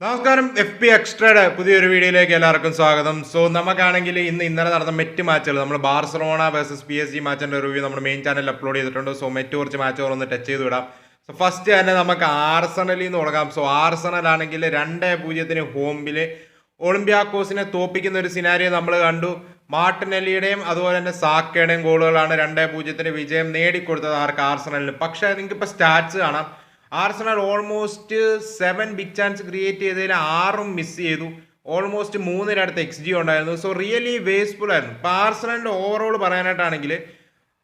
നമസ്കാരം F P എക്സ്ട്രയുടെ പുതിയൊരു വീഡിയോയിലേക്ക് എല്ലാവർക്കും സ്വാഗതം. സോ നമുക്കാണെങ്കിൽ ഇന്ന് ഇന്നലെ നടന്ന മെറ്റ് മാച്ചുകൾ നമ്മൾ Barcelona versus P S G മാച്ചിന്റെ review നമ്മുടെ മെയിൻ ചാനലിൽ അപ്ലോഡ് ചെയ്തിട്ടുണ്ട്. സോ മെറ്റ് കുറച്ച് മാച്ചുകൾ ഒന്ന് ടച്ച് ചെയ്ത് വിടാം. സോ ഫസ്റ്റ് തന്നെ നമുക്ക് ആർസണലിൽ നിന്ന് തുടങ്ങാം. സോ ആർസണൽ ആണെങ്കിൽ രണ്ട് പൂജ്യത്തിന് ഹോംബിൽ ഒളിമ്പ്യാക്കോസിനെ തോപ്പിക്കുന്ന ഒരു സിനാരിയോ നമ്മൾ കണ്ടു. മാർട്ടിനെല്ലിയുടെയും അതുപോലെ തന്നെ സാക്കയുടെയും ഗോളുകളാണ് രണ്ട് പൂജ്യത്തിന് വിജയം നേടിക്കൊടുത്തത് ആർക്ക്? ആർസണലിന് പക്ഷേ നിങ്ങൾക്ക് ഇപ്പോൾ സ്റ്റാറ്റ്സ് കാണാം. Arsenal almost seven big chance create ചെയ്തതിൽ ആറും മിസ് ചെയ്തു. ഓൾമോസ്റ്റ് മൂന്നിനടുത്ത് എക്സ് ജി ഉണ്ടായിരുന്നു. സോ റിയലി വേസ്റ്റ്ഫുൾ ആയിരുന്നു. ഇപ്പോൾ ആർസണലിന്റെ ഓവറോൾ പറയാനായിട്ടാണെങ്കിൽ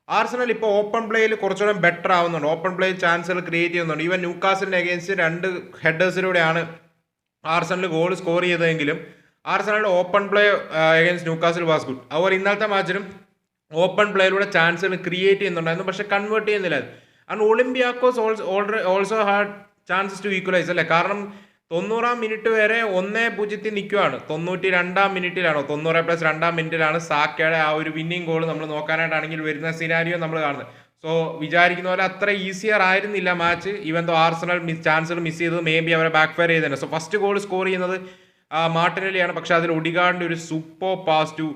ആർസണൽ ഇപ്പോൾ ഓപ്പൺ പ്ലേയിൽ കുറച്ചുകൂടെ ബെറ്റർ ആവുന്നുണ്ട്. ഓപ്പൺ പ്ലേയിൽ ചാൻസുകൾ ക്രിയേറ്റ് ചെയ്യുന്നുണ്ട്. ഈവൻ ന്യൂക്കാസിന്റെ അഗേൻസ്റ്റ് രണ്ട് ഹെഡേഴ്സിലൂടെയാണ് ആർസണൽ ഗോൾ സ്കോർ ചെയ്തതെങ്കിലും ആർസണലിന്റെ open play against Newcastle was good അവർ ഇന്നത്തെ മാച്ചിലും ഓപ്പൺ പ്ലേയിലൂടെ ചാൻസുകൾ ക്രിയേറ്റ് ചെയ്യുന്നുണ്ടായിരുന്നു. പക്ഷേ കൺവേർട്ട് ചെയ്യുന്നില്ല. And Olympiacos also had chances to equalise അല്ലേ? കാരണം തൊണ്ണൂറാം മിനിറ്റ് വരെ ഒന്നേ പൂജ്യത്തിൽ നിൽക്കുവാണ്. തൊണ്ണൂറ്റി രണ്ടാം മിനിറ്റിലാണോ തൊണ്ണൂറ് പ്ലസ് രണ്ടാം മിനിറ്റിലാണ് സാക്കയുടെ ആ ഒരു വിന്നിംഗ് ഗോൾ നമ്മൾ നോക്കാനായിട്ടാണെങ്കിൽ വരുന്ന സിനാരിയോ നമ്മൾ കാണുന്നത്. സോ വിചാരിക്കുന്ന പോലെ അത്ര ഈസിയർ ആയിരുന്നില്ല match even though Arsenal miss ചാൻസുകൾ miss ചെയ്തത് മേ ബി അവരെ ബാക്ക് ഫയർ ചെയ്തതന്നെ സോ ഫസ്റ്റ് ഗോൾ സ്കോർ ചെയ്യുന്നത് മാർട്ടിനലിയാണ് പക്ഷേ അതിൽ ഒടികാടിന്റെ ഒരു super pass to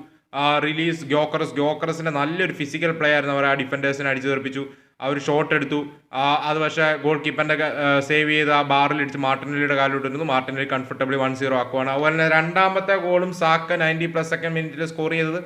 release Gyokeres ഗ്യോക്കറസിന്റെ നല്ലൊരു ഫിസിക്കൽ പ്ലെയർ ആയിരുന്നു അവർ ആ ഡിഫൻഡേഴ്സിനെ അടിച്ചു തെറിപ്പിച്ചു ആ ഒരു ഷോട്ട് എടുത്തു. ആ, അത് പക്ഷേ ഗോൾ കീപ്പറിന്റെ സേവ് ചെയ്ത് ആ ബാറിൽ ഇടിച്ച് മാർട്ടിനലിയുടെ കാലിലിട്ടിരുന്നു മാർട്ടിനലി കംഫർട്ടബിളി വൺ സീറോ ആക്കുവാണ്. അതുപോലെ തന്നെ രണ്ടാമത്തെ ഗോളും സാക്ക നയന്റി പ്ലസ് സെക്കൻഡ് മിനിറ്റിൽ സ്കോർ ചെയ്തത്.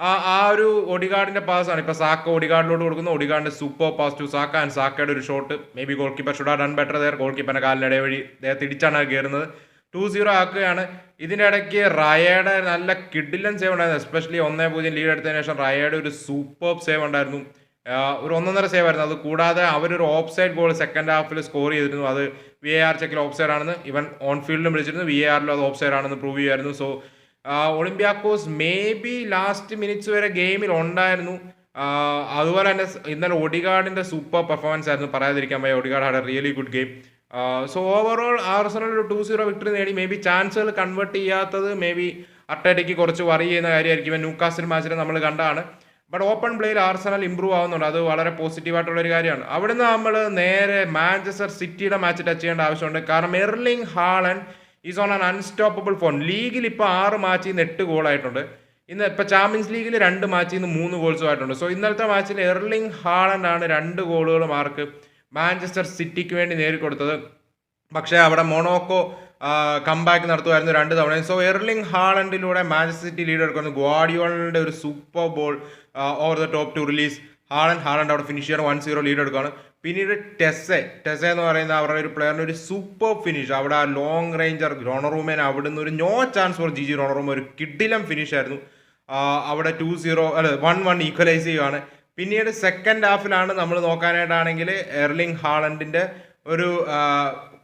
ആ ആ ഒരു ഒഡിഗാർഡിന്റെ പാസ്സാണ് ഇപ്പോൾ ഇപ്പൊ സാക്ക ഒഡിഗാർഡിലോട്ട് കൊടുക്കുന്നു. ഒഡിഗാർഡിന്റെ super pass to Saka and സാക്കയുടെ ഒരു shot maybe goalkeeper should done better their goal കീപ്പറിന്റെ കാലിനിടെ വഴി അദ്ദേഹം തിരിച്ചാണ് കയറുന്നത്. ടു സീറോ ആക്കുകയാണ്. ഇതിന്റെ ഇടയ്ക്ക് റയയുടെ നല്ല കിഡിലൻ സേവ് ഉണ്ടായിരുന്നു. എസ്പെഷ്യലി ഒന്നേ പൂജ്യം ലീഡ് എടുത്തതിന് ശേഷം റയയുടെ ഒരു സൂപ്പർ സേവ് ഉണ്ടായിരുന്നു. ആ, ഒരു ഒന്നൊന്നര സേവ് ആയിരുന്നു. അത് കൂടാതെ അവരൊരു ഓഫ് സൈഡ് ഗോൾ സെക്കൻഡ് ഹാഫിൽ സ്കോർ ചെയ്തിരുന്നു. അത് വി എ ആർ ചെക്കിൽ ഓഫ് സൈഡ് ആണെന്ന്. ഇവൻ ഓൺ ഫീൽഡിലും വിളിച്ചിരുന്നു. വി എ ആറിലും അത് ഓഫ് സൈഡ് ആണെന്ന് പ്രൂവ് ചെയ്യുമായിരുന്നു so Olympiacos maybe last minutes വരെ ഗെയിമിൽ ഉണ്ടായിരുന്നു. അതുപോലെ തന്നെ ഇന്നലെ ഒഡിഗാർഡിന്റെ സൂപ്പർ പെർഫോമൻസ് ആയിരുന്നു. പറയാതിരിക്കാൻ വയ്യ. Odegaard had a really good game so overall Arsenal ഒരു ടു സീറോ വിക്ടറി നേടി. മേ ബി ചാൻസുകൾ കൺവേർട്ട് ചെയ്യാത്തത് മേ ബി അട്ടേറ്റയ്ക്ക് കുറച്ച് വറി ചെയ്യുന്ന കാര്യമായിരിക്കും. ന്യൂ ന്യൂക്കാസിൽ മാച്ചിൽ നമ്മൾ കണ്ടാണ് ബട്ട് ഓപ്പൺ പ്ലേയിൽ ആർസനൽ ഇമ്പ്രൂവ് ആവുന്നുണ്ട്. അത് വളരെ പോസിറ്റീവ് ആയിട്ടുള്ള ഒരു കാര്യമാണ്. അവിടുന്ന് നമ്മൾ നേരെ മാഞ്ചസ്റ്റർ സിറ്റിയുടെ മാച്ച് ടച്ച് ചെയ്യേണ്ട ആവശ്യമുണ്ട്. കാരണം Erling Haaland is on an unstoppable form ലീഗിൽ ഇപ്പോൾ ആറ് മാച്ചിൽ നിന്ന് എട്ട് ഗോളായിട്ടുണ്ട് ഇന്ന് ഇപ്പോൾ ചാമ്പ്യൻസ് ലീഗിൽ രണ്ട് മാച്ചിൽ നിന്ന് മൂന്ന് ഗോൾസും ആയിട്ടുണ്ട്. സോ ഇന്നലത്തെ മാച്ചിൽ എർലിംഗ് ഹാളൻ ആണ് രണ്ട് ഗോളുകൾ മാർക്ക് മാഞ്ചസ്റ്റർ സിറ്റിക്ക് വേണ്ടി നേരിക്കൊടുത്തത് പക്ഷേ അവിടെ മൊണോക്കോ കംബാക്ക് നടത്തുമായിരുന്നു രണ്ട് തവണ സോ എർലിംഗ് ഹാളൻഡിലൂടെ മാഞ്ചസ്റ്റർ സിറ്റി ലീഡ് എടുക്കുന്നു. ഗ്വാഡിയോളിന്റെ ഒരു super ball over the top to release Haaland Haaland അവിടെ ഫിനിഷ് ചെയ്യാൻ വൺ സീറോ ലീഡ് എടുക്കുകയാണ്. പിന്നീട് ടെസ്സെ. ടെസ്സെ എന്ന് പറയുന്ന അവരുടെ ഒരു പ്ലെയറിന്റെ ഒരു സൂപ്പർ ഫിനിഷ് അവിടെ ആ ലോങ് റേഞ്ചർ റോണറൂമേൻ നിന്ന് ഒരു no chance for G G റോണറൂമ ഒരു കിഡിലം ഫിനിഷ് ആയിരുന്നു. അവിടെ ടു സീറോ അല്ല വൺ വൺ ഈക്വലൈസ് ചെയ്യുകയാണ് പിന്നീട് സെക്കൻഡ് ഹാഫിലാണ് നമ്മൾ നോക്കാനായിട്ടാണെങ്കിൽ എർലിംഗ് ഹാളൻഡിന്റെ ഒരു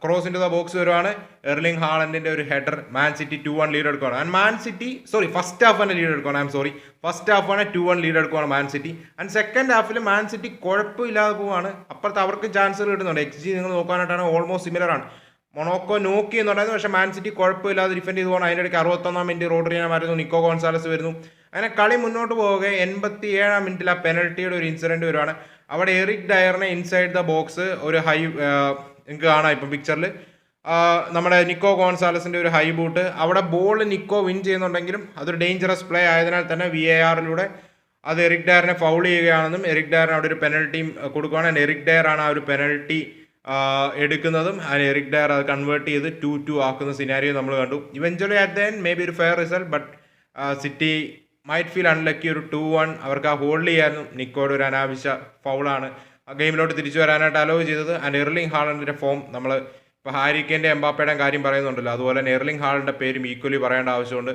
ക്രോസ് ഇൻ ദ ബോക്സ് വരുവാണ്. എർലിംഗ് ഹാളൻഡിന്റെ ഒരു header Man City two one lead എടുക്കുകയാണ് and Man City sorry first half തന്നെ ലീഡ് എടുക്കുകയാണ് ഐ സോറി ഫസ്റ്റ് ഹാഫ് ആണ് ടു വൺ ലീഡ് എടുക്കുകയാണ് Man city and second Hafil Man City കുഴപ്പമില്ലാതെ പോവാണ്. അപ്പുറത്ത് അവർക്ക് ചാൻസ് കിട്ടുന്നുണ്ട്. എക്സ് ജി നിങ്ങൾ നോക്കാനായിട്ടാണ് ഓൾമോസ്റ്റ് സിമിലർ ആണ്. മൊണോക്കോ നോക്കി എന്നുണ്ടായിരുന്നു പക്ഷേ മാൻ സിറ്റി കുഴപ്പമില്ലാതെ ഡിഫെൻഡ് ചെയ്ത് പോകണം. അതിന്റെ ഇടയ്ക്ക് അറുപത്തൊന്നാം മിനിറ്റ് റോഡ്രിയാന വരുന്നു നിക്കോ ഗോൺസാലസ് വരുന്നു. അങ്ങനെ കളി മുന്നോട്ട് പോവുക എൺപത്തി ഏഴാം മിനിറ്റിൽ ആ പെനൽറ്റിയുടെ ഒരു ഇൻസിഡന്റ് വരുവാണ്. അവിടെ എറിക് ഡയറിനെ ഇൻസൈഡ് ദ ബോക്സ് ഒരു ഹൈ നിങ്ങൾക്ക് കാണാം ഇപ്പം പിക്ചറിൽ നമ്മുടെ നിക്കോ ഗോൺസാലസിന്റെ ഒരു ഹൈ ബൂട്ട് അവിടെ ബോൾ നിക്കോ വിൻ ചെയ്യുന്നുണ്ടെങ്കിലും അതൊരു ഡേഞ്ചറസ് പ്ലേ ആയതിനാൽ തന്നെ വി എ ആറിലൂടെ അത് എറിക് ഡയറിനെ ഫൗൾ ചെയ്യുകയാണെന്നും എറിക് ഡയറിന് അവിടെ ഒരു പെനൽറ്റിയും കൊടുക്കുകയാണ്. എറിക് ഡയറാണ് ആ ഒരു പെനൽറ്റി എടുക്കുന്നതും എറിക് ഡയർ അത് കൺവേർട്ട് ചെയ്ത് ടു ടു ആക്കുന്ന സിനാരിയോ നമ്മൾ കണ്ടു. Eventually at then may be ഒരു fair result but City might feel unlucky ഒരു ടു വൺ അവർക്ക് ആ ഹോൾഡ് ചെയ്യാനും നിക്കോയുടെ ഒരു അനാവശ്യ ഫൗളാണ് ഗെയിമിലോട്ട് തിരിച്ചു വരാനായിട്ട് അലോ ചെയ്തത് ആൻഡ് എർലിംഗ് ഹാളിന്റെ ഫോം നമ്മൾ ഇപ്പോൾ ഹാരിക്കേന്റെ എംബാപ്പയുടെ കാര്യം പറയുന്നുണ്ടല്ലോ. അതുപോലെ തന്നെ എർലിംഗ് ഹാളിന്റെ പേരും ഈക്വലി പറയേണ്ട ആവശ്യമുണ്ട്.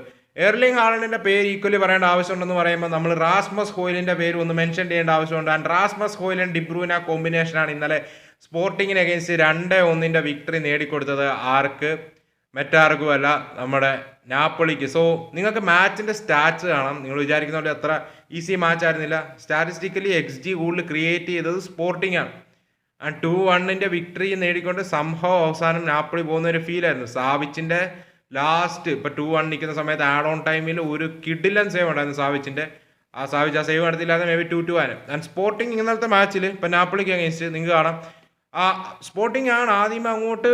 എർലിംഗ് ഹാളിന്റെ പേര് ഈക്വലി പറയേണ്ട ആവശ്യമുണ്ടെന്ന് പറയുമ്പോൾ നമ്മൾ റാസ്മസ് ഹോയിലിന്റെ പേര് ഒന്ന് മെൻഷൻ ചെയ്യേണ്ട ആവശ്യമുണ്ട്. ആൻഡ് റാസ്മസ് ഹോയിൽ ഡിബ്രൂന കോമ്പിനേഷനാണ് ഇന്നലെ സ്പോർട്ടിങ്ങിന് അഗേൻസ്റ്റ് രണ്ട് ഒന്നിന്റെ വിക്ടറി നേടിക്കൊടുത്തത് ആർക്ക്? മറ്റാർക്കും അല്ല നമ്മുടെ നാപ്പൊളിക്ക്. സോ നിങ്ങൾക്ക് മാച്ചിന്റെ സ്റ്റാറ്റ്സ് കാണാം. നിങ്ങൾ വിചാരിക്കുന്ന പോലെ അത്ര ഈസി മാച്ച് ആയിരുന്നില്ല. സ്റ്റാറ്റിസ്റ്റിക്കലി എക്സ് ജി കൂടുതൽ ക്രിയേറ്റ് ചെയ്തത് സ്പോർട്ടിംഗ് ആണ്. ആൻഡ് ടു വണ്ണിന്റെ വിക്ടറി നേടിക്കൊണ്ട് സംഭവം അവസാനം നാപ്പൊളി പോകുന്ന ഒരു ഫീൽ ആയിരുന്നു. സാവിച്ചിന്റെ ലാസ്റ്റ് ഇപ്പോൾ ടു വൺ നിൽക്കുന്ന സമയത്ത് ആഡ് ഓൺ ടൈമിൽ ഒരു കിഡിലൻ സേവ് ഉണ്ടായിരുന്നു സാവിച്ചിന്റെ ആ സാവിച്ച് ആ സേവ് നടത്തില്ലാതെ മേ ബി ടു ടു ആണ് ആൻഡ് സ്പോർട്ടിംഗ് ഇന്നലത്തെ മാച്ചിൽ ഇപ്പോൾ നാപ്പൊളിക്ക് അഗേൻസ്റ്റ് നിങ്ങൾക്ക് കാണാം. ആ സ്പോർട്ടിംഗ് ആണ് ആദ്യം അങ്ങോട്ട്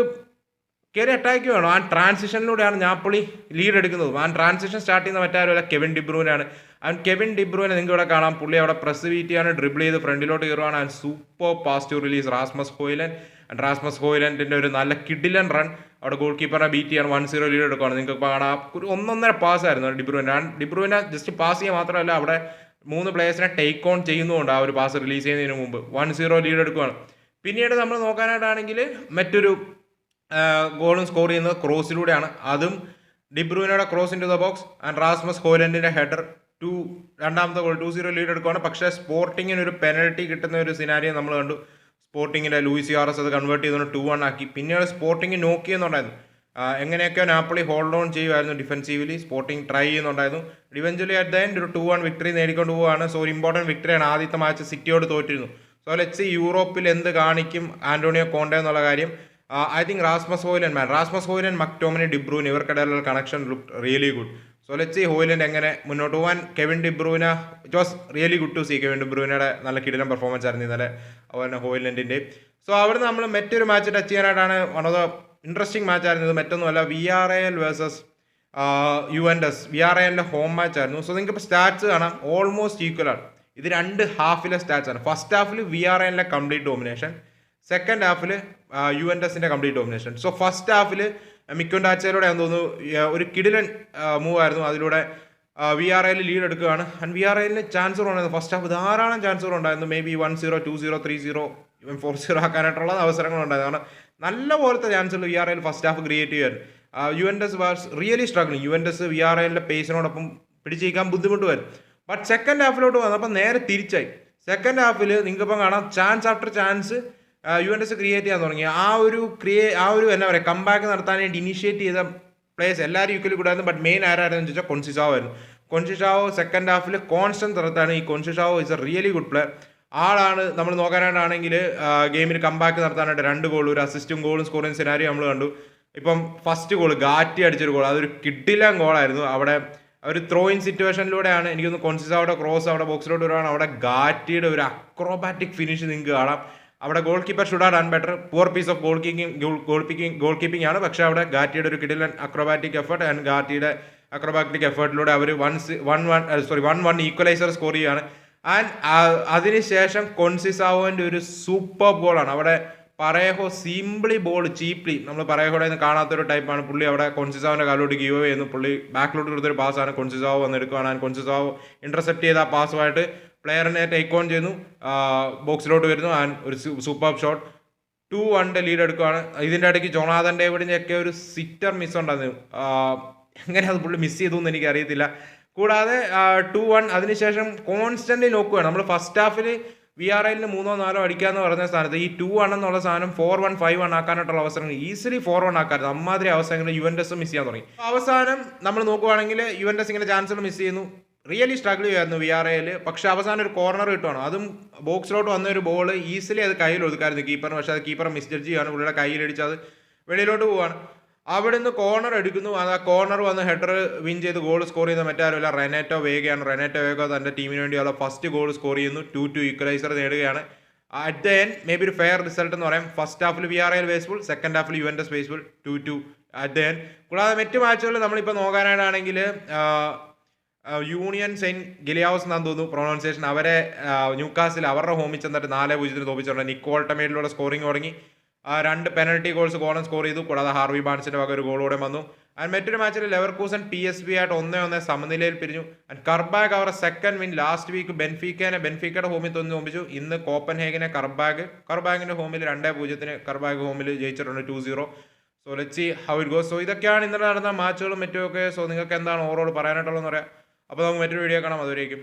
കയറി അറ്റാക്ക് വേണം. ആ ട്രാൻസിഷനിലൂടെയാണ് ഞാപ്പുളി ലീഡ് എടുക്കുന്നത്. ആ ട്രാൻസിഷൻ സ്റ്റാർട്ട് ചെയ്യുന്ന മറ്റാരുമല്ല കെവിൻ ഡിബ്രൂനാണ് അവൻ കെവിൻ ഡിബ്രൂനെ നിങ്ങൾക്ക് ഇവിടെ കാണാം. പുള്ളി അവിടെ പ്രസ് വീറ്റിയാണ് ഡ്രിബിൾ ചെയ്ത് ഫ്രണ്ടിലോട്ട് കയറുവാണ്. And super past release Rasmus Hojlund. Rasmus ഹോയിലന്റെ ഒരു നല്ല കിഡിലൻ റൺ അവിടെ ഗോൾ കീപ്പറിനെ ബീറ്റ് ചെയ്യാൻ വൺ സീറോ ലീഡ് എടുക്കുകയാണ് നിങ്ങൾക്ക് കാണാം. ഒരു ഒന്നൊന്നര പാസ് ആയിരുന്നു ഡിബ്രൂവിന് ഡിബ്രൂവിനെ ജസ്റ്റ് പാസ് ചെയ്യുക മാത്രമല്ല അവിടെ മൂന്ന് പ്ലേയേഴ്സിനെ ടേക്ക് ഓൺ ചെയ്യുന്നുണ്ട് ആ ഒരു പാസ് റിലീസ് ചെയ്യുന്നതിന് മുമ്പ്. വൺ സീറോ ലീഡ് എടുക്കുകയാണ് പിന്നീട് നമ്മൾ നോക്കാനായിട്ടാണെങ്കിൽ മറ്റൊരു ഗോളും സ്കോർ ചെയ്യുന്നത് ക്രോസിലൂടെയാണ്. അതും ഡിബ്രൂവിനോടെ cross in to the box and Rasmus ഹോലൻഡിന്റെ header to രണ്ടാമത്തെ ഗോൾ ടു സീറോ ലീഡ് എടുക്കുകയാണ് പക്ഷേ സ്പോർട്ടിങ്ങിന് ഒരു പെനൽറ്റി കിട്ടുന്ന ഒരു സിനാരിയോ നമ്മൾ കണ്ടു. സ്പോർട്ടിങ്ങിന്റെ ലൂയിസ് ആർ എസ് അത് കൺവേർട്ട് ചെയ്തുകൊണ്ട് ടു വൺ ആക്കി. പിന്നീട് സ്പോർട്ടിങ് നോക്കി എന്നുണ്ടായിരുന്നു എങ്ങനെയൊക്കെയോ നാപ്പളി ഹോൾഡ് ഓൺ ചെയ്യുമായിരുന്നു ഡിഫൻസീവലി സ്പോർട്ടിങ് ട്രൈ ചെയ്യുന്നുണ്ടായിരുന്നു. ഇവഞ്ച്വലി അറ്റ് ദ എൻഡ് ഒരു ടു വൺ വിക്ടറി നേടിക്കൊണ്ട് പോവുകയാണ്. സോ ഒരു ഇമ്പോർട്ടന്റ് വിക്ടറിയാണ് ആദ്യത്തെ മാച്ച് സിറ്റിയോട് തോറ്റിരുന്നു. സോ ലെറ്റ്സ് യൂറോപ്പിൽ എന്ത് കാണിക്കും ആന്റോണിയോ കോണ്ടെ എന്നുള്ള കാര്യം. I think Rasmus Hojlund man Rasmus Hojlund McTominay De Bruyne ഇവർക്കിടയിലുള്ള connection look really good so let's see Hojlund എങ്ങനെ മുന്നോട്ട് പോകാൻ Kevin De Bruyne it was really good to see Kevin ഡിബ്രൂനയുടെ നല്ല കിടിലം പെർഫോമൻസ് ആയിരുന്നു ഇന്നലെ. അതുപോലെ ഹോയിലൻഡിന്റെ സോ അവിടെ നമ്മൾ മറ്റൊരു മാച്ച് ടച്ച് ചെയ്യാനായിട്ടാണ് one of the interesting match ആയിരുന്നു ഇത്. മറ്റൊന്നുമല്ല V R A L versus U N S V R A എല്ലിന്റെ ഹോം മാച്ച് ആയിരുന്നു. സോ നിങ്ങൾക്ക് ഇപ്പോൾ സ്റ്റാറ്റ്സ് കാണാം. ഓൾമോസ്റ്റ് ഈക്വൽ ആണ്. ഇത് രണ്ട് ഹാഫിലെ സ്റ്റാറ്റ്സ് ആണ്. ഫസ്റ്റ് ഹാഫിൽ വി ആർ എന്റെ കംപ്ലീറ്റ് ഡോമിനേഷൻ സെക്കൻഡ് ഹാഫിൽ യു എൻ എസിന്റെ കംപ്ലീറ്റ് ഡോമിനേഷൻ സോ ഫസ്റ്റ് ഹാഫിൽ മിക്കോണ്ടാച്ചയിലൂടെ ഞാൻ തോന്നുന്നു ഒരു കിടിലൻ മൂവ് ആയിരുന്നു. അതിലൂടെ വി ആർ എല്ലിൽ ലീഡ് എടുക്കുകയാണ്. ആൻഡ് വി ആർ എല്ലിന് ചാൻസർ ഉണ്ടായിരുന്നു ഫസ്റ്റ് ഹാഫ് ധാരാളം ചാൻസർ ഉണ്ടായിരുന്നു maybe one zero two zero three zero even four zero ആക്കാനായിട്ടുള്ള അവസരങ്ങൾ ഉണ്ടായിരുന്നു കാരണം നല്ല പോലത്തെ ചാൻസുകൾ V R L first half create ചെയ്യാൻ. U N S was really struggling U N S V R എല്ലിന്റെ പേസിനോടൊപ്പം പിടിച്ചിരിക്കാൻ ബുദ്ധിമുട്ട് വരും ബട്ട് സെക്കൻഡ് ഹാഫിലോട്ട് വന്നപ്പോൾ നേരെ തിരിച്ചായി. സെക്കൻഡ് ഹാഫിൽ നിങ്ങൾക്കിപ്പം കാണാം chance after chance U N S create ചെയ്യാൻ തുടങ്ങി. ആ ഒരു ക്രിയേ ആ ഒരു എന്താ പറയുക കമ്പാക്ക് നടത്താൻ വേണ്ടി ഇനിഷ്യേറ്റ് ചെയ്ത പ്ലേയേഴ്സ് എല്ലാവരും ഈക്വലി കൂടായിരുന്നു. ബട്ട് മെയിൻ ആരായിരുന്നു ചോദിച്ചാൽ കൊൻസിഷാവോ ആയിരുന്നു. കൊൻസിഷാവോ സെക്കൻഡ് ഹാഫിൽ കോൺസ്റ്റന്റ് നടത്താണ്. ഈ Conceicao is a really good player ആളാണ് നമ്മൾ നോക്കാനായിട്ടാണെങ്കിൽ ഗെയിമിന് കമ്പാക്ക് നടത്താനായിട്ട് രണ്ട് ഗോൾ ഒരു അസിസ്റ്റും ഗോളും സ്കോറിങ് സിനാരി നമ്മൾ കണ്ടു. ഇപ്പം ഫസ്റ്റ് ഗോൾ ഗാറ്റി അടിച്ചൊരു ഗോൾ അതൊരു കിട്ടില്ല ഗോളായിരുന്നു അവിടെ ഒരു ത്രോ ഇൻ സിറ്റുവേഷനിലൂടെയാണ് എനിക്കൊന്ന് കോൺസിസ് അവിടെ ക്രോസ് അവിടെ ബോക്സിലോട്ട് വരുവാണ് അവിടെ ഗാറ്റിയുടെ ഒരു അക്രോബാറ്റിക് ഫിനിഷ് നിങ്ങൾക്ക് കാണാം. അവിടെ goalkeeper should have done better poor piece of goalkeeping goal picking goalkeeping ആണ്. പക്ഷേ അവിടെ ഗാറ്റിയുടെ ഒരു കിഡിലൻ അക്രോബാറ്റിക് എഫേർട്ട് ആൻഡ് ഗാറ്റിയുടെ അക്രോബാറ്റിക് എഫേർട്ടിലൂടെ അവർ one one one sorry one one equaliser score ചെയ്യുകയാണ് ആൻഡ് അതിനുശേഷം കൊൺസിസാവോന്റെ ഒരു സൂപ്പർ ഗോളാണ് അവിടെ പറയഹോ സിംപിളി ബോൾ ചീപ്ലി നമ്മൾ പറയഹോടെ നിന്ന് കാണാത്തൊരു ടൈപ്പാണ് പുള്ളി അവിടെ കൊൺസിസാവിന്റെ കാലോട്ട് ഗീവ് ചെയ്യുന്നു. പുള്ളി ബാക്കിലോട്ട് കൊടുത്തൊരു പാസ്സാണ് കൊൻസിസാവ് വന്നെടുക്കുകയാണ് എടുക്കുകയാണ് കൊൺസിസാവോ ഇന്റർസെപ്റ്റ് ചെയ്ത ആ പാസുമായിട്ട് പ്ലെയറിനെ ടേക്ക് ഓൺ ചെയ്യുന്നു. ബോക്സിലോട്ട് വരുന്നു. ആൻഡ് ഒരു സൂപ്പർ ഷോട്ട് ടു വണ്ടെ ലീഡ് എടുക്കുകയാണ്. ഇതിന്റെ ഇടയ്ക്ക് ജോണാഥൻ ഡേവിഡിന്റെ ഒക്കെ ഒരു സിറ്റർ മിസ് ഉണ്ടായിരുന്നു. എങ്ങനെ അത് പുള്ളി മിസ് ചെയ്തു എന്ന് എനിക്ക് അറിയത്തില്ല കൂടാതെ ടു വൺ അതിനുശേഷം കോൺസ്റ്റന്റ് നോക്കുകയാണ്. നമ്മൾ ഫസ്റ്റ് ഹാഫിൽ വി ആർ ഐലിന് മൂന്നോ നാലോ അടിക്കാന്ന് പറഞ്ഞ സ്ഥാനത്ത് ഈ ടു വൺ എന്നുള്ള സാധനം ഫോർ വൺ ഫൈവ് വൺ ആക്കാനായിട്ടുള്ള അവസരങ്ങൾ ഈസിലി ഫോർ വൺ ആക്കാറുണ്ട് അമ്മാതിരി അവസരങ്ങൾ യു എൻ എസ് മിസ് ചെയ്യാൻ തുടങ്ങി. അവസാനം നമ്മൾ നോക്കുവാണെങ്കിൽ യു എൻ എസ് ഇങ്ങനെ ചാൻസുകൾ മിസ് ചെയ്യുന്നു. റിയലി സ്ട്രഗിൾ ചെയ്യുമായിരുന്നു വി ആർ ഐയിൽ പക്ഷെ അവസാനം ഒരു കോർണർ കിട്ടുവാണ്. അതും ബോക്സിലോട്ട് വന്ന ഒരു ബോൾ ഈസിലി അത് കയ്യിൽ ഒതുക്കായിരുന്നു കീപ്പറിന് പക്ഷെ അത് കീപ്പർ മിസ് ജഡ്ജ് ചെയ്യുകയാണ് പുള്ളിയുടെ കയ്യിലടിച്ച് അത് വെളിയിലോട്ട് പോവാണ്. അവിടെ നിന്ന് കോർണർ എടുക്കുന്നു ആ കോർണർ വന്ന് ഹെഡർ വിൻ ചെയ്ത് ഗോൾ സ്കോർ ചെയ്ത മറ്റാരുമില്ല റെനേറ്റോ വേഗയാണ്. റെനേറ്റോ വേഗ തന്റെ ടീമിന് വേണ്ടിയുള്ള ഫസ്റ്റ് ഗോൾ സ്കോർ ചെയ്യുന്നു. ടു ടു ഈക്വലൈസർ നേടുകയാണ്. At the end may be ഒരു ഫെയർ റിസൾട്ട് എന്ന് പറയാം. First Hafil V R L wasteful second Hafil U N S wasteful two two at the end കൂടാതെ മറ്റ് മാച്ചുകളിൽ നമ്മളിപ്പോൾ നോക്കാനായിട്ടാണെങ്കിൽ യൂണിയൻ സെയിന്റ് ഗിലിയാവസ് എന്നാന്ന് തോന്നുന്നു പ്രൊണൗൺസിയേഷൻ അവരെ ന്യൂക്കാസിൽ അവരുടെ ഹോമിൽ ചെന്നിട്ട് നാല് പൂജ്യത്തിന് തോപ്പിച്ചിട്ടുണ്ട് നിക്കോൾട്ടമേഡിലൂടെ സ്കോറിംഗ് തുടങ്ങി. രണ്ട് പെനൽറ്റി ഗോൾസ് ഗോളൻ സ്കോർ ചെയ്തു. കൂടാതെ ഹാർവി ബാൻസിന്റെ വക ഒരു ഗോളോടെ വന്നു. ആൻഡ് മറ്റൊരു മാച്ചിൽ ലെവർകൂസൻ പി എസ് ബി ആയിട്ട് ഒന്നേ ഒന്നേ സമനിലയിൽ പിരിഞ്ഞു. ആൻഡ് കർബാഗ് അവരുടെ സെക്കൻഡ് വിൻ ലാസ്റ്റ് വീക്ക് ബെൻഫീക്കനെ ബെൻഫീക്കയുടെ ഹോമിൽ തൊന്നു ഒമ്പിച്ചു ഇന്ന് കോപ്പൻ ഹേഗിനെ കർബാഗ് കർബാഗിന്റെ ഹോമിൽ രണ്ടേ പൂജ്യത്തിന് കർബാഗ് ഹോമിൽ ജയിച്ചിട്ടുണ്ട് two zero so let see how it goes so ഇതൊക്കെയാണ് ഇന്നലെ നടന്ന മാച്ചുകളും മറ്റുമൊക്കെ. സോ നിങ്ങൾക്ക് എന്താണ് ഓവറോൾ പറയാനായിട്ടുള്ളതെന്ന് പറയാം അപ്പോൾ നമുക്ക് മറ്റൊരു വീഡിയോ കാണാം. അതുവരേക്കും.